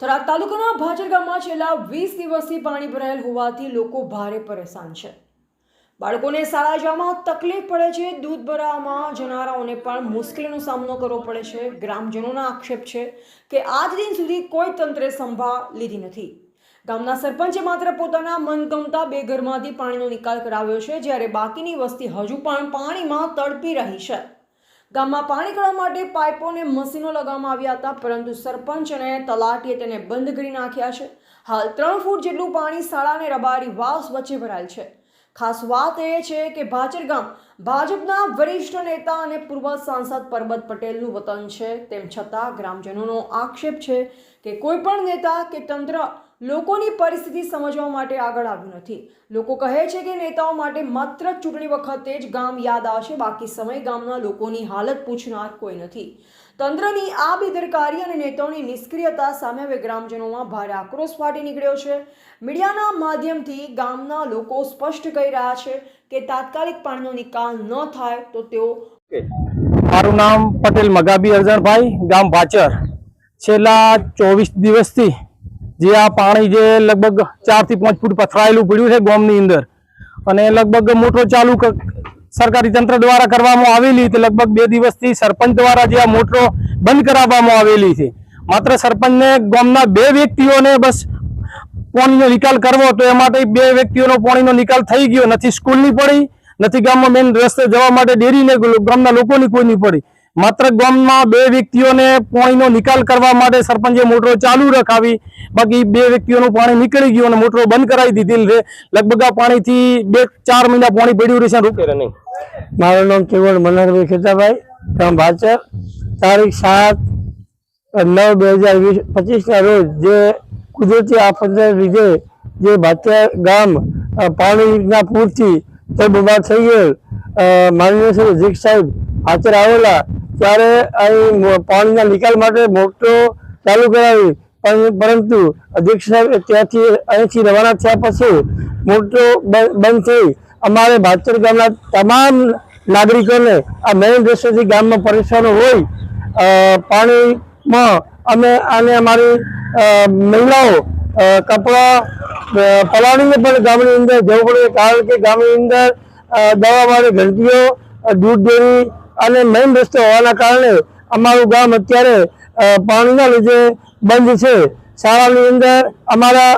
થરાદ તાલુકાના ભાજર ગામમાં છેલ્લા વીસ દિવસથી પાણી ભરાયેલ હોવાથી લોકો ભારે પરેશાન છે. બાળકોને શાળા જવામાં તકલીફ પડે છે, દૂધ ભરાવામાં જનારાઓને પણ મુશ્કેલીનો સામનો કરવો પડે છે. ગ્રામજનોના આક્ષેપ છે કે આજ દિન સુધી કોઈ તંત્રે સંભાળ લીધી નથી. ગામના સરપંચે માત્ર પોતાના મનગમતા બે ઘરમાંથી પાણીનો નિકાલ કરાવ્યો છે, જ્યારે બાકીની વસ્તી હજુ પણ પાણીમાં તડપી રહી છે. ગામમાં પાણી કાઢવા માટે પાઇપો અને મશીનો લગાવવામાં આવ્યા હતા, પરંતુ સરપંચ અને તલાટીએ તેને બંધ કરી નાખ્યા છે. હાલ ત્રણ ફૂટ જેટલું પાણી શાળા અને રબારી વાસ વચ્ચે ભરાયેલ છે. ખાસ વાત એ છે કે ભાચર ગામ ભાજપના વરિષ્ઠ નેતા અને પૂર્વ સાંસદ પરબત પટેલનું વતન છે. તેમ છતાં ગ્રામજનોનો આક્ષેપ છે કે કોઈ પણ નેતા કે તંત્ર લોકોની પરિસ્થિતિ સમજવા માટે આગળ આવ્યું નથી. લોકો કહે છે કે નેતાઓ માટે માત્ર ચૂંટણી વખતે જ ગામ યાદ આવશે, બાકી સમય ગામના લોકોની હાલત પૂછનાર કોઈ નથી. તંત્રની આ બેદરકારી અને નેતાઓની નિષ્ક્રિયતા સામે હવે ગ્રામજનોમાં ભારે આક્રોશ ફાટી નીકળ્યો છે. મીડિયાના માધ્યમથી ગામના લોકો સ્પષ્ટ કહી રહ્યા છે કે તાત્કાલિક પાણીનો નિકાલ ન થાય તો તેઓ મારું નામ પટેલ મગાબી અરજણભાઈ, ગામ ભાચર છેલ્લા ચોવીસ દિવસથી જે આ પાણી જે લગભગ ચારથી પાંચ ફૂટ પથરાયેલું પડ્યું છે ગામની અંદર, અને લગભગ મોટરો ચાલુ સરકારી તંત્ર દ્વારા કરવામાં આવેલી તે લગભગ બે દિવસથી સરપંચ દ્વારા જે આ મોટરો બંધ કરાવવામાં આવેલી છે. માત્ર સરપંચને ગામના બે વ્યક્તિઓને બસ પાણીનો નિકાલ કરવો તો એ માટે બે વ્યક્તિઓનો પોણીનો નિકાલ થઈ ગયો. નથી સ્કૂલની પડી, નથી ગામમાં મેન રસ્તે જવા માટે ડેરીને ગામના લોકોની કોઈની પડી. માત્ર ગામમાં બે વ્યક્તિઓને પાણીનો નિકાલ કરવા માટે સરપંચે મોટરો ચાલુ રખાવી, બાકી બે વ્યક્તિઓનું પાણી નીકળી ગયું અને મોટરો બંધ કરાવી દીધી છે લગભગ આ પાણીથી બે, ચાર મહિના પાણી પડ્યું રહેશે. રૂપે નહીં? મારું નામ કેવળ મનહરભાઈ ખેતાભાઈ, ગામ ભાચર. તારીખ સાત નવ બે હજાર વીસ, પચીસના રોજ જે કુદરતી આફતને લીધે જે ભાટિયા ગામ પાણીના પૂરથી તરબબાર થઈ ગયેલ. માનનીય શ્રી અધિક સાહેબ હાજર આવેલા ત્યારે અહીં પાણીના નિકાલ માટે મોટો ચાલુ કરાવી. પરંતુ અધિક સાહેબ ત્યાંથી અહીંથી રવાના થયા પછી મોટો બંધ થઈ અમારે ભાચર ગામના તમામ નાગરિકોને આ મેઇન રસ્તેથી ગામમાં પરેશાનો હોય પાણીમાં અમે, આને અમારી મહિલાઓ કપડાં અ, પલાળીને પણ ગામની અંદર જવું પડે. કારણ કે ગામની અંદર દવા માટે ઘંટીઓ દૂધ ડેરી અને મેઇન રસ્તો હોવાના કારણે અમારું ગામ અત્યારે પાણીના લીધે બંધ છે. શાળાની અંદર અમારા